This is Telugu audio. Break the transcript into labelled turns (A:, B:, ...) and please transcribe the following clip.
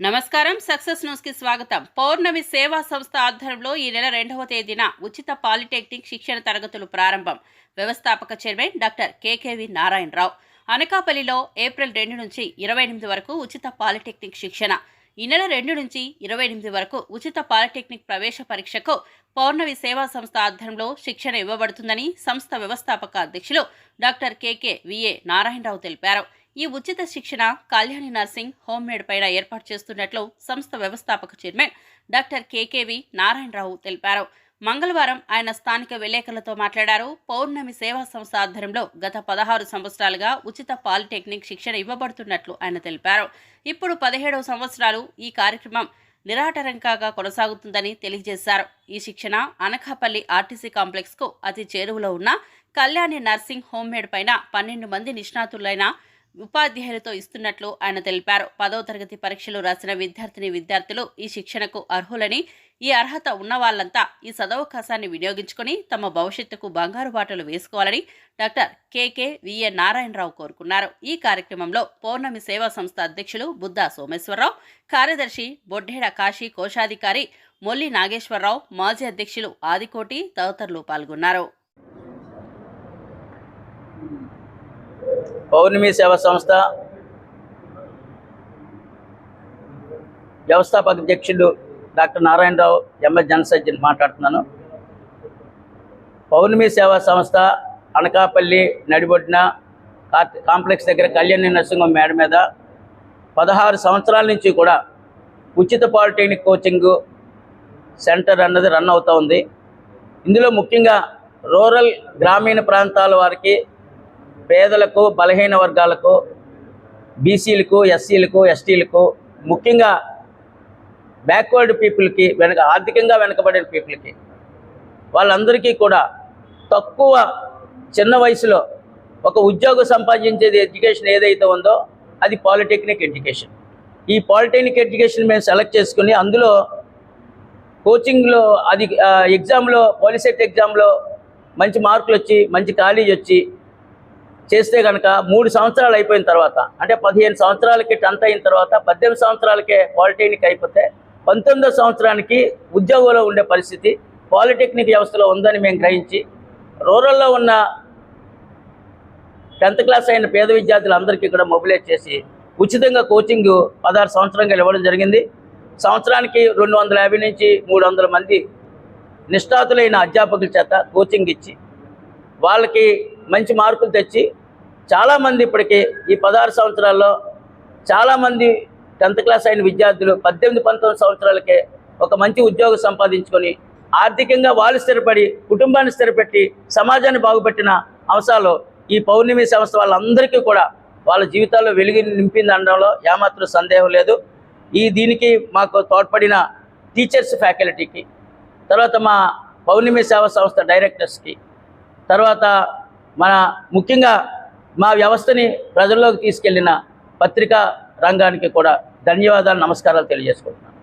A: నమస్కారం సక్సెస్ న్యూస్కి స్వాగతం. పౌర్ణమి సేవా సంస్థ ఆధ్వర్యంలో ఈ నెల రెండవ తేదీన ఉచిత పాలిటెక్నిక్ శిక్షణ తరగతులు ప్రారంభం. వ్యవస్థాపక చైర్మన్ డాక్టర్ కేకేవి నారాయణరావు. అనకాపల్లిలో ఏప్రిల్ రెండు నుంచి ఇరవై ఎనిమిది వరకు ఉచిత పాలిటెక్నిక్ శిక్షణ. ఈ నెల రెండు నుంచి ఇరవై ఎనిమిది వరకు ఉచిత పాలిటెక్నిక్ ప్రవేశ పరీక్షకు పౌర్ణమి సేవా సంస్థ ఆధ్వర్యంలో శిక్షణ ఇవ్వబడుతుందని సంస్థ వ్యవస్థాపక అధ్యక్షులు డాక్టర్ కేకే విఏ నారాయణరావు తెలిపారు. ఈ ఉచిత శిక్షణ కళ్యాణి నర్సింగ్ హోమ్ మేడ్ పైన ఏర్పాటు చేస్తున్నట్లు సంస్థ వ్యవస్థాపక చైర్మన్ డాక్టర్ కేకేవి నారాయణరావు తెలిపారు. మంగళవారం ఆయన స్థానిక విలేకరులతో మాట్లాడారు. పౌర్ణమి సేవా సంస్థ ఆధ్వర్యంలో గత పదహారు సంవత్సరాలుగా ఉచిత పాలిటెక్నిక్ శిక్షణ ఇవ్వబడుతున్నట్లు ఆయన తెలిపారు. ఇప్పుడు పదిహేడవ సంవత్సరాలు ఈ కార్యక్రమం నిరాటరంకాగా కొనసాగుతుందని తెలియజేశారు. ఈ శిక్షణ అనకాపల్లి ఆర్టీసీ కాంప్లెక్స్కు అతి చేరువలో ఉన్న కళ్యాణి నర్సింగ్ హోమ్ మేడ్ పైన పన్నెండు మంది నిష్ణాతులైన ఉపాధ్యాయులతో ఇస్తున్నట్లు ఆయన తెలిపారు. పదవ తరగతి పరీక్షలు రాసిన విద్యార్థిని విద్యార్థులు ఈ శిక్షణకు అర్హులని ఈ అర్హత ఉన్న వాళ్ళంతా ఈ సదవకాశాన్ని వినియోగించుకొని తమ భవిష్యత్తుకు బంగారు బాటలు వేసుకోవాలని డాక్టర్ కేకే విఎన్ నారాయణరావు కోరుకున్నారు. ఈ కార్యక్రమంలో పౌర్ణమి సేవా సంస్థ అధ్యక్షులు బుద్ధా సోమేశ్వరరావు కార్యదర్శి బొడ్డేడ కాశీ కోశాధికారి మొల్లి నాగేశ్వరరావు మాజీ అధ్యక్షులు ఆదికోటి తదితరులు పాల్గొన్నారు.
B: పౌర్ణమి సేవా సంస్థ వ్యవస్థాపక అధ్యక్షులు డాక్టర్ నారాయణరావు ఎంఎస్ జనసర్జన్ మాట్లాడుతున్నాను. పౌర్ణమి సేవా సంస్థ అనకాపల్లి నడిబొడ్డిన కాంప్లెక్స్ దగ్గర కళ్యాణి నరసింహం మేడ మీద పదహారు సంవత్సరాల నుంచి కూడా ఉచిత పాలిటెక్నిక్ కోచింగ్ సెంటర్ అన్నది రన్ అవుతూ ఉంది. ఇందులో ముఖ్యంగా రూరల్ గ్రామీణ ప్రాంతాల వారికి పేదలకు బలహీన వర్గాలకు బీసీలకు ఎస్సీలకు ఎస్టీలకు ముఖ్యంగా బ్యాక్వర్డ్ పీపుల్కి వెనక ఆర్థికంగా వెనకబడిన పీపుల్కి వాళ్ళందరికీ కూడా తక్కువ చిన్న వయసులో ఒక ఉద్యోగం సంపాదించేది ఎడ్యుకేషన్ ఏదైతే ఉందో అది పాలిటెక్నిక్ ఎడ్యుకేషన్ ఈ పాలిటెక్నిక్ ఎడ్యుకేషన్ మేము సెలెక్ట్ చేసుకుని అందులో కోచింగ్లో అది ఎగ్జామ్లో పాలిసెట్ ఎగ్జామ్లో మంచి మార్కులు వచ్చి మంచి కాలేజ్ వచ్చి చేస్తే కనుక మూడు సంవత్సరాలు అయిపోయిన తర్వాత అంటే పదిహేను సంవత్సరాలకి టెన్త్ అయిన తర్వాత పద్దెనిమిది సంవత్సరాలకే పాలిటెక్నిక్ అయిపోతే పంతొమ్మిదో సంవత్సరానికి ఉద్యోగంలో ఉండే పరిస్థితి పాలిటెక్నిక్ వ్యవస్థలో ఉందని మేము గ్రహించి రూరల్లో ఉన్న టెన్త్ క్లాస్ అయిన పేద విద్యార్థులందరికీ కూడా మొబిలైజ్ చేసి ఉచితంగా కోచింగ్ పదహారు సంవత్సరంగా ఇవ్వడం జరిగింది. సంవత్సరానికి రెండు వందల యాభై నుంచి మూడు వందల మంది నిష్ఠాతులైన అధ్యాపకుల చేత కోచింగ్ ఇచ్చి వాళ్ళకి మంచి మార్కులు తెచ్చి చాలామంది ఇప్పటికీ ఈ పదహారు సంవత్సరాల్లో చాలామంది టెన్త్ క్లాస్ అయిన విద్యార్థులు పద్దెనిమిది పంతొమ్మిది సంవత్సరాలకే ఒక మంచి ఉద్యోగం సంపాదించుకొని ఆర్థికంగా వాళ్ళు స్థిరపడి కుటుంబాన్ని స్థిరపెట్టి సమాజాన్ని బాగుపెట్టిన అంశాలు ఈ పౌర్ణమి సంస్థ వాళ్ళందరికీ కూడా వాళ్ళ జీవితాల్లో వెలుగు నింపింది అనడంలో ఏమాత్రం సందేహం లేదు. ఈ దీనికి మాకు తోడ్పడిన టీచర్స్ ఫ్యాకల్టీకి తర్వాత మా పౌర్ణమి సేవా సంస్థ డైరెక్టర్స్కి తర్వాత మన ముఖ్యంగా మా వ్యవస్థని ప్రజల్లోకి తీసుకెళ్ళిన పత్రికా రంగానికి కూడా ధన్యవాదాలు నమస్కారాలు తెలియజేసుకుంటున్నాను.